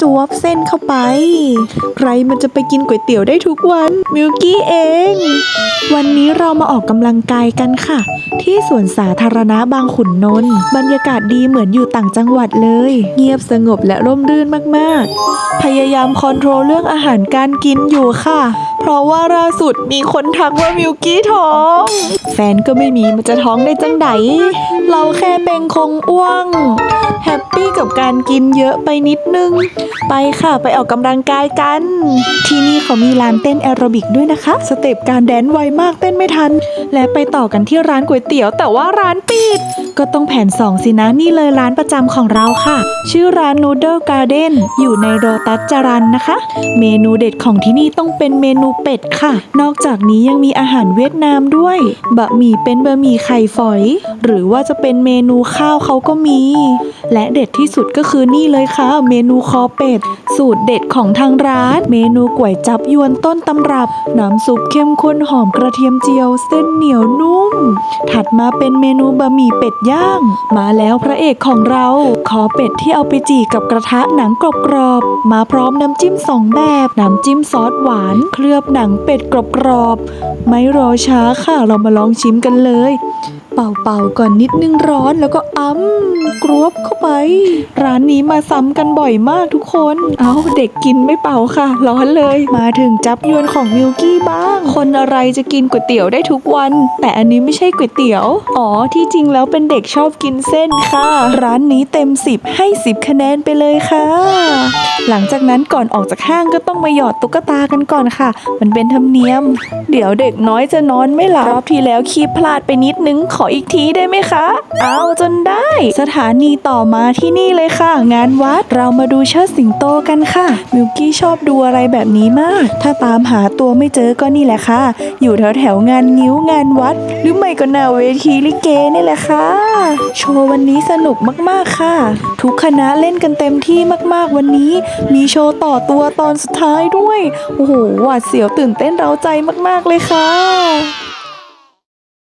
จวบเส้นเข้าไป ใครมันจะไปกินก๋วยเตี๋ยวได้ทุกวันมิวกี้เอง วันนี้เรามาออกกำลังกายกันค่ะ ที่สวนสาธารณะบางขุนนนท์บรรยากาศดีเหมือนอยู่ต่างจังหวัดเลย เงียบสงบและร่มรื่นมากๆ พยายามคอนโทรลเรื่องอาหารการกินอยู่ค่ะ เพราะว่าล่าสุดมีคนทักว่ามิวกี้ท้อง แฟนก็ไม่มีมันจะท้องได้จังไดเราแค่เป็นคงอ้วง แฮปปี้กับการกินเยอะไปนิดนึง ไปค่ะไปออกกำลังกายกัน ที่นี่เขามีร้านเต้นแอโรบิกด้วยนะคะ สเต็ปการแดนซ์ไวมากเต้นไม่ทัน และไปต่อกันที่ร้านก๋วยเตี๋ยวแต่ว่าร้านปิด ก็ต้องแผนสองสินะนี่เลยร้านประจำของเราค่ะ ชื่อร้าน Noodle Garden อยู่ในโรตัสจรันนะคะ เมนูเด็ดของที่นี่ต้องเป็นเมนูเป็ดค่ะ นอกจากนี้ยังมีอาหารเวียดนามด้วย บะหมี่เป็นบะหมี่ไข่ฝอย หรือว่าจะเป็นเมนูข้าวเขาก็มี และเด็ดที่สุดก็คือนี่เลยค่ะ เมนูคอเป็ด สูตรเด็ดของทางร้าน เมนูก๋วยจับยวนต้นตำรับ น้ำซุปเข้มข้นหอมกระเทียมเจียว เส้นเหนียวนุ่ม ถัดมาเป็นเมนูบะหมี่เป็ดย่าง มาแล้วพระเอกของเรา ขอเป็ดที่เอาไปจี่กับกระทะหนังกรอบๆมาพร้อมน้ำจิ้มสองแบบ น้ำจิ้มซอสหวาน เคลือบหนังเป็ดกรอบๆไม่รอช้าค่ะเรามาลองชิมกันเลย เป่าๆก่อนนิดนึงร้อนแล้วก็อ้ำกรวบเข้าไป ร้านนี้มาซ้ำกันบ่อยมากทุกคน เอาเด็กกินไม่เป่าค่ะ ร้อนเลย มาถึงจับยวนของมิวกี้บ้าง คนอะไรจะกินก๋วยเตี๋ยวได้ทุกวัน แต่อันนี้ไม่ใช่ก๋วยเตี๋ยว อ๋อที่จริงแล้วเป็นเด็กชอบกินเส้นค่ะ ร้านนี้เต็ม 10 ให้ 10 คะแนนไปเลยค่ะ หลังจากนั้นก่อนออกจากห้างก็ต้องมาหยอดตุ๊กตากันก่อนค่ะ มันเป็นธรรมเนียม เดี๋ยวเด็กน้อยจะนอนไม่หลับรอบที่แล้วคีบพลาดไปนิดนึงขออีกทีได้ไหมคะ เอาจนได้ สถานีต่อมาที่นี่เลยค่ะ งานวัดเรามาดูเชิดสิงโตกันค่ะ มิวกี้ชอบดูอะไรแบบนี้มาก ถ้าตามหาตัวไม่เจอก็นี่แหละค่ะ อยู่แถวแถวงานงิ้วงานวัด หรือไม่ก็หน้าเวทีลิเกนี่แหละค่ะ โชว์วันนี้สนุกมากๆค่ะ ทุกคณะเล่นกันเต็มที่มากๆวันนี้ มีโชว์ต่อตัวตอนสุดท้ายด้วย โอ้โหหวาดเสียวตื่นเต้นเร้าใจมากๆเลยค่ะ